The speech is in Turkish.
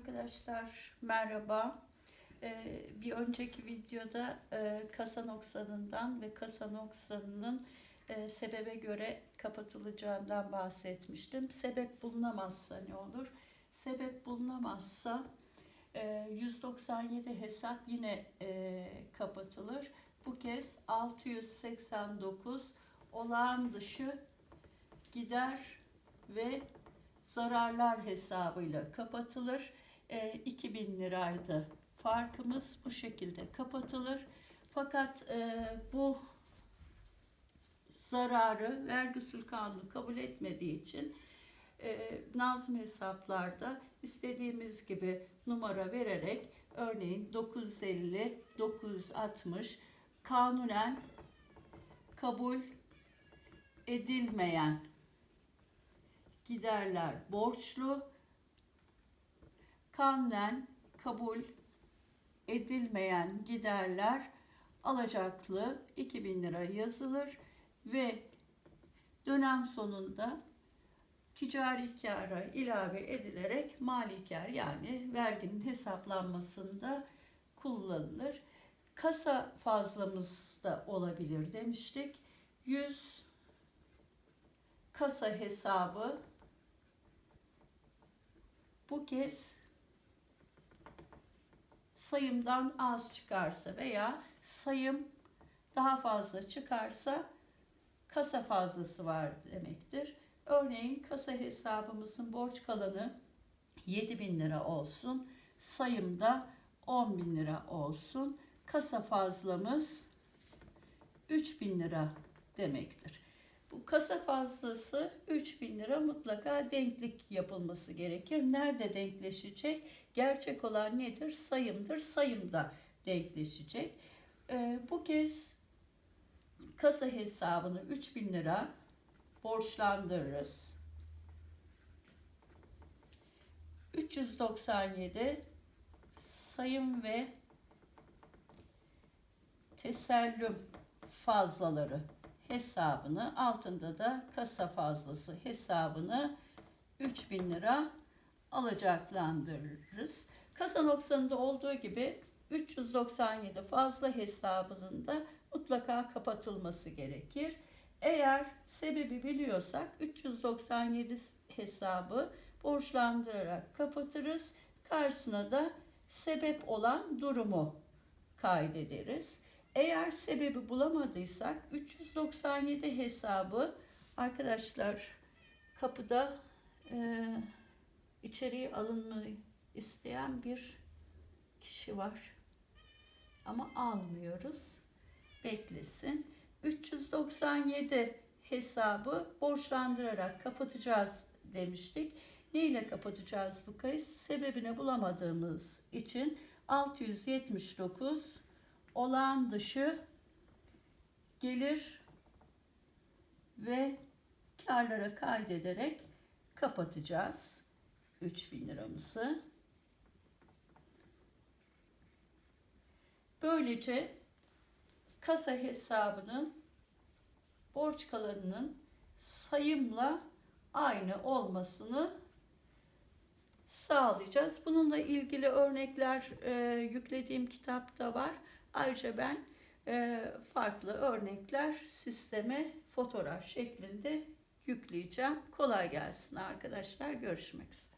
Arkadaşlar merhaba. Ee, bir önceki videoda e, kasa noksanından ve kasa noksanının e, sebebe göre kapatılacağından bahsetmiştim. Sebep bulunamazsa ne olur? Sebep bulunamazsa e, 197 hesap yine e, kapatılır. Bu kez 689 olağan dışı gider ve zararlar hesabıyla kapatılır. E, 2000 liraydı farkımız bu şekilde kapatılır. Fakat e, bu zararı vergi usul kanunu kabul etmediği için e, nazım hesaplarda istediğimiz gibi numara vererek örneğin 950, 960 kanunen kabul edilmeyen giderler borçlu, kanunen kabul edilmeyen giderler alacaklı 2000 lira yazılır ve dönem sonunda ticari kâra ilave edilerek mali kâr yani verginin hesaplanmasında kullanılır. Kasa fazlamız da olabilir demiştik. 100 kasa hesabı bu kez sayımdan az çıkarsa veya sayım daha fazla çıkarsa kasa fazlası var demektir. Örneğin kasa hesabımızın borç kalanı 7 bin lira olsun. Sayımda 10 bin lira olsun. Kasa fazlamız 3 bin lira demektir. Bu kasa fazlası 3000 lira mutlaka denklik yapılması gerekir. Nerede denkleşecek? Gerçek olan nedir? Sayımdır. Sayımda denkleşecek. Ee, bu kez kasa hesabını 3000 lira borçlandırırız. 397 sayım ve tesellüm fazlaları hesabını altında da kasa fazlası hesabını 3000 lira alacaklandırırız. Kasa noksanında olduğu gibi 397 fazla hesabının da mutlaka kapatılması gerekir. Eğer sebebi biliyorsak 397 hesabı borçlandırarak kapatırız. Karşısına da sebep olan durumu kaydederiz. Eğer sebebi bulamadıysak 397 hesabı arkadaşlar kapıda e, içeriye alınmayı isteyen bir kişi var. Ama almıyoruz. Beklesin. 397 hesabı borçlandırarak kapatacağız demiştik. Ne ile kapatacağız bu kayıt? Sebebini bulamadığımız için 679 olağan dışı gelir ve karlara kaydederek kapatacağız 3000 liramızı. Böylece kasa hesabının borç kalanının sayımla aynı olmasını sağlayacağız. Bununla ilgili örnekler e, yüklediğim kitapta var. Ayrıca ben e, farklı örnekler sisteme fotoğraf şeklinde yükleyeceğim. Kolay gelsin arkadaşlar. Görüşmek üzere.